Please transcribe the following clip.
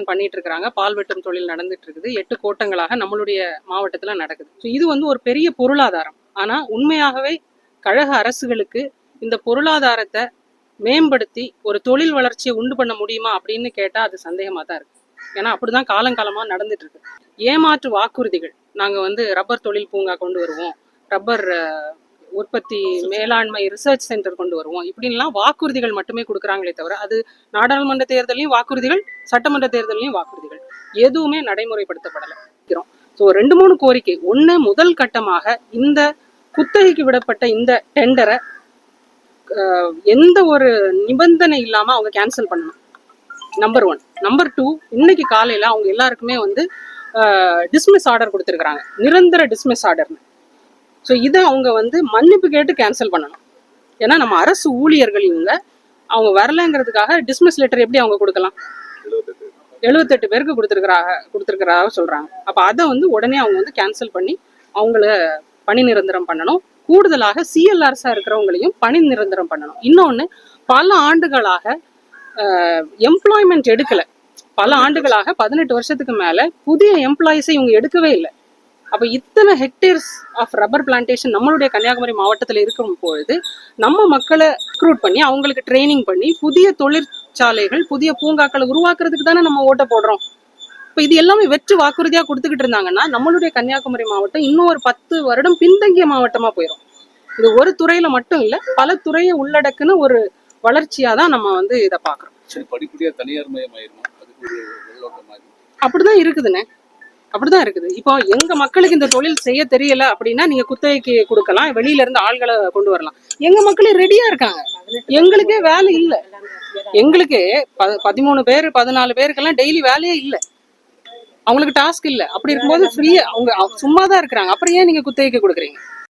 பண்ணிட்டு இருக்கிறாங்க பால் வெட்டும் தொழில் நடந்துட்டு இருக்குது எட்டு கோட்டங்களாக நம்மளுடைய மாவட்டத்தில் நடக்குது. ஸோ இது வந்து ஒரு பெரிய பொருளாதாரம். ஆனால் உண்மையாகவே கழக அரசுகளுக்கு இந்த பொருளாதாரத்தை மேம்படுத்தி ஒரு தொழில் வளர்ச்சியை உண்டு பண்ண முடியுமா அப்படின்னு கேட்டால் அது சந்தேகமா தான் இருக்கு. ஏன்னா அப்படிதான் காலங்காலமாக நடந்துட்டு இருக்கு ஏமாற்று வாக்குறுதிகள். நாங்கள் வந்து ரப்பர் தொழில் பூங்கா கொண்டு வருவோம். ரப்பர் உற்பத்தி மேலாண்மை ரிசர்ச் சென்டர் கொண்டு வருவோம். இப்படின்லாம் வாக்குறுதிகள் மட்டுமே கொடுக்குறாங்களே தவிர அது நாடாளுமன்ற தேர்தலையும் வாக்குறுதிகள் சட்டமன்ற தேர்தலையும் வாக்குறுதிகள் எதுவுமே நடைமுறைப்படுத்தப்படலை. ஸோ ரெண்டு மூணு கோரிக்கை. ஒன்று முதல் கட்டமாக இந்த குத்தகைக்கு விடப்பட்ட இந்த டெண்டரை எந்த ஒரு நிபந்தனை இல்லாம அவங்க கேன்சல் பண்ணணும். நம்பர் ஒன் நம்பர் டூ இன்னைக்கு காலையில அவங்க எல்லாருக்குமே வந்து டிஸ்மிஸ் ஆர்டர் கொடுத்துருக்குறாங்க. நிரந்தர டிஸ்மிஸ் ஆர்டர்னு ஸோ இதை அவங்க வந்து மன்னிப்பு கேட்டு கேன்சல் பண்ணணும். ஏன்னா நம்ம அரசு ஊழியர்கள் இவங்க. அவங்க வரலைங்கிறதுக்காக டிஸ்மிஸ் லெட்டர் எப்படி அவங்க கொடுக்கலாம்? எழுபத்தெட்டு பேருக்கு கொடுத்துருக்குறாங்க கொடுத்துருக்குறாக சொல்கிறாங்க அப்போ அதை வந்து உடனே அவங்க வந்து கேன்சல் பண்ணி அவங்கள பணி நிரந்தரம் பண்ணணும். கூடுதலாக சிஎல்ஆர்ஸாக இருக்கிறவங்களையும் பணி நிரந்தரம் பண்ணணும். இன்னொன்று பல ஆண்டுகளாக எம்ப்ளாய்மெண்ட் எடுக்கலை. பல ஆண்டுகளாக பதினெட்டு வருஷத்துக்கு மேலே புதிய எம்ப்ளாயிஸை இவங்க எடுக்கவே இல்லை. அப்போ இத்தனை ஹெக்டேர்ஸ் ஆஃப் ரப்பர் பிளான்டேஷன் நம்மளுடைய கன்னியாகுமரி மாவட்டத்தில் இருக்கும் பொழுது நம்ம மக்களை ரெக்ரூட் பண்ணி அவங்களுக்கு ட்ரைனிங் பண்ணி புதிய தொழிற்சாலைகள் புதிய பூங்காக்களை உருவாக்குறதுக்கு தானே நம்ம ஓட்ட போடுறோம். இப்போ இது எல்லாமே வெற்று வாக்குறுதியாக கொடுத்துக்கிட்டு இருந்தாங்கன்னா நம்மளுடைய கன்னியாகுமரி மாவட்டம் இன்னும் ஒரு பத்து வருடம் பின்தங்கிய மாவட்டமா போயிடும் இது ஒரு துறையில மட்டும் இல்லை பல துறையை உள்ளடக்குன ஒரு வளர்ச்சியாக தான் நம்ம வந்து இதை பார்க்குறோம். தனியார் மயமாயிருமா அதுக்கு அப்படிதான் இருக்குதுண்ணே. அப்படிதான் இருக்குது. இப்போ எங்க மக்களுக்கு இந்த தொழில் செய்ய தெரியல அப்படின்னா நீங்க குத்தகைக்கு கொடுக்கலாம் வெளியில இருந்து ஆள்களை கொண்டு வரலாம். எங்க மக்களே ரெடியா இருக்காங்க. எங்களுக்கே வேலை இல்ல. எங்களுக்கு ப- பதிமூணு பேர் பதினாலு பேருக்கெல்லாம் டெய்லி வேலையே இல்ல. அவங்களுக்கு டாஸ்க் இல்ல. அப்படி இருக்கும்போது ஃப்ரீயா அவங்க சும்மா தான் இருக்கிறாங்க. அப்புறம் ஏன் நீங்க குத்தகைக்கு கொடுக்குறீங்க?